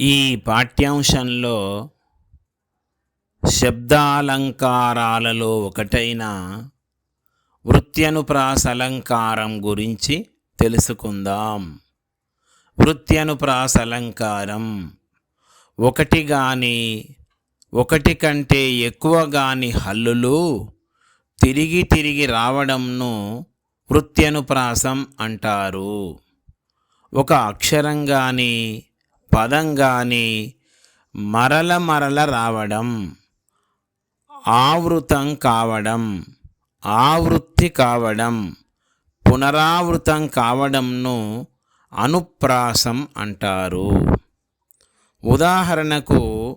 ఈ పాఠ్యాంశంలో శబ్దాలంకారాలలో ఒకటైన వృత్యనుప్రాస అలంకారం గురించి తెలుసుకుందాం. వృత్యనుప్రాస అలంకారం ఒకటి గాని ఒకటి కంటే ఎక్కువ గాని హల్లులు తిరిగి తిరిగి రావడంను వృత్యనుప్రాసం అంటారు. ఒక అక్షరం కానీ పదంగానే మరల మరల రావడం ఆవృతం కావడం ఆవృత్తి కావడం పునరావృతం కావడంను అనుప్రాసం అంటారు. ఉదాహరణకు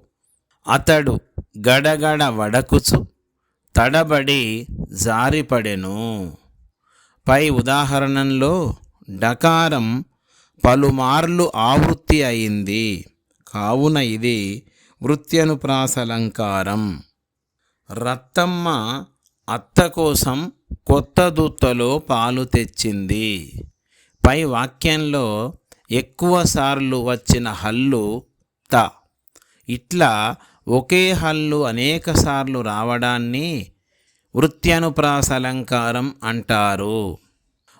అతడు గడగడ వడకుచు తడబడి జారిపడెను. పై ఉదాహరణలో డకారం పలుమార్లు ఆవృత్తి అయింది. కావున ఇది వృత్త్యనుప్రాసలంకారం. రత్తమ్మ అత్త కోసం కొత్త దూత్తలో పాలు తెచ్చింది. పై వాక్యంలో ఎక్కువ సార్లు వచ్చిన హల్లు త. ఇట్లా ఒకే హల్లు అనేక సార్లు రావడాన్ని వృత్త్యనుప్రాసలంకారం అంటారు.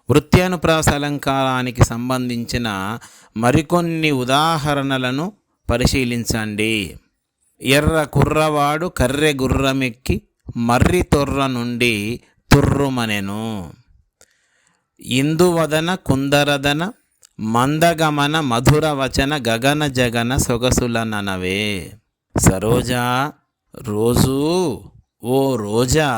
వృత్యానుప్రాస అలంకారానికి సంబంధించిన మరికొన్ని ఉదాహరణలను పరిశీలించండి. ఎర్ర కుర్రవాడు కర్రె గుర్రమెక్కి మర్రి తొర్ర నుండి తుర్రుమనెను. ఇందువదన కుందరదన మందగమన మధుర వచన గగన జగన సొగసులననవే సరోజా రోజూ ఓ రోజా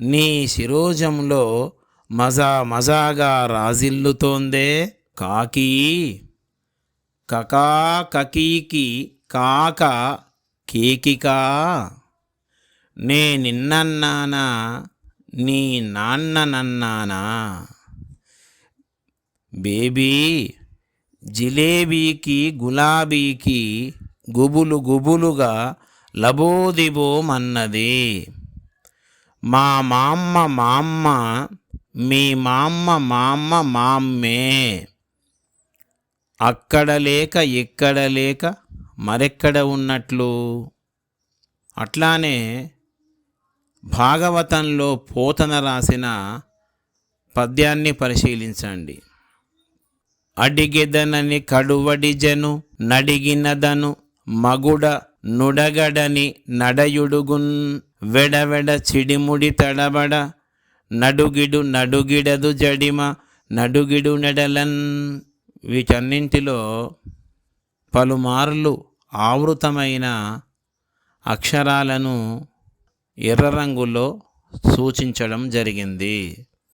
నీ శిరోజంలో మజా మజాగా రాజిల్లుతోందే కాకి. కకా కకీకి కాక కేకికా. నే నిన్నన్నానా నీ నాన్న నన్నానా. బేబీ జిలేబీకి గులాబీకి గుబులు గుబులుగా లబోదిబోమన్నది. మా మామ్మ మామ్మ మీ మామ్మ మామ్మ మామ్మే. అక్కడ లేక ఇక్కడ లేక మరెక్కడ ఉన్నట్లు? అట్లానే భాగవతంలో పోతన రాసిన పద్యాన్ని పరిశీలించండి. అడిగెదనని కడువడిజను నడిగినదను మగుడ నుడగడని నడయుడుగున్ వెడవెడ చిడిముడి తడబడ నడుగిడు నడుగిడదు జడిమ నడుగిడు నెడలన్. వీటన్నింటిలో పలుమార్లు ఆవృతమైన అక్షరాలను ఎర్ర రంగులో సూచించడం జరిగింది.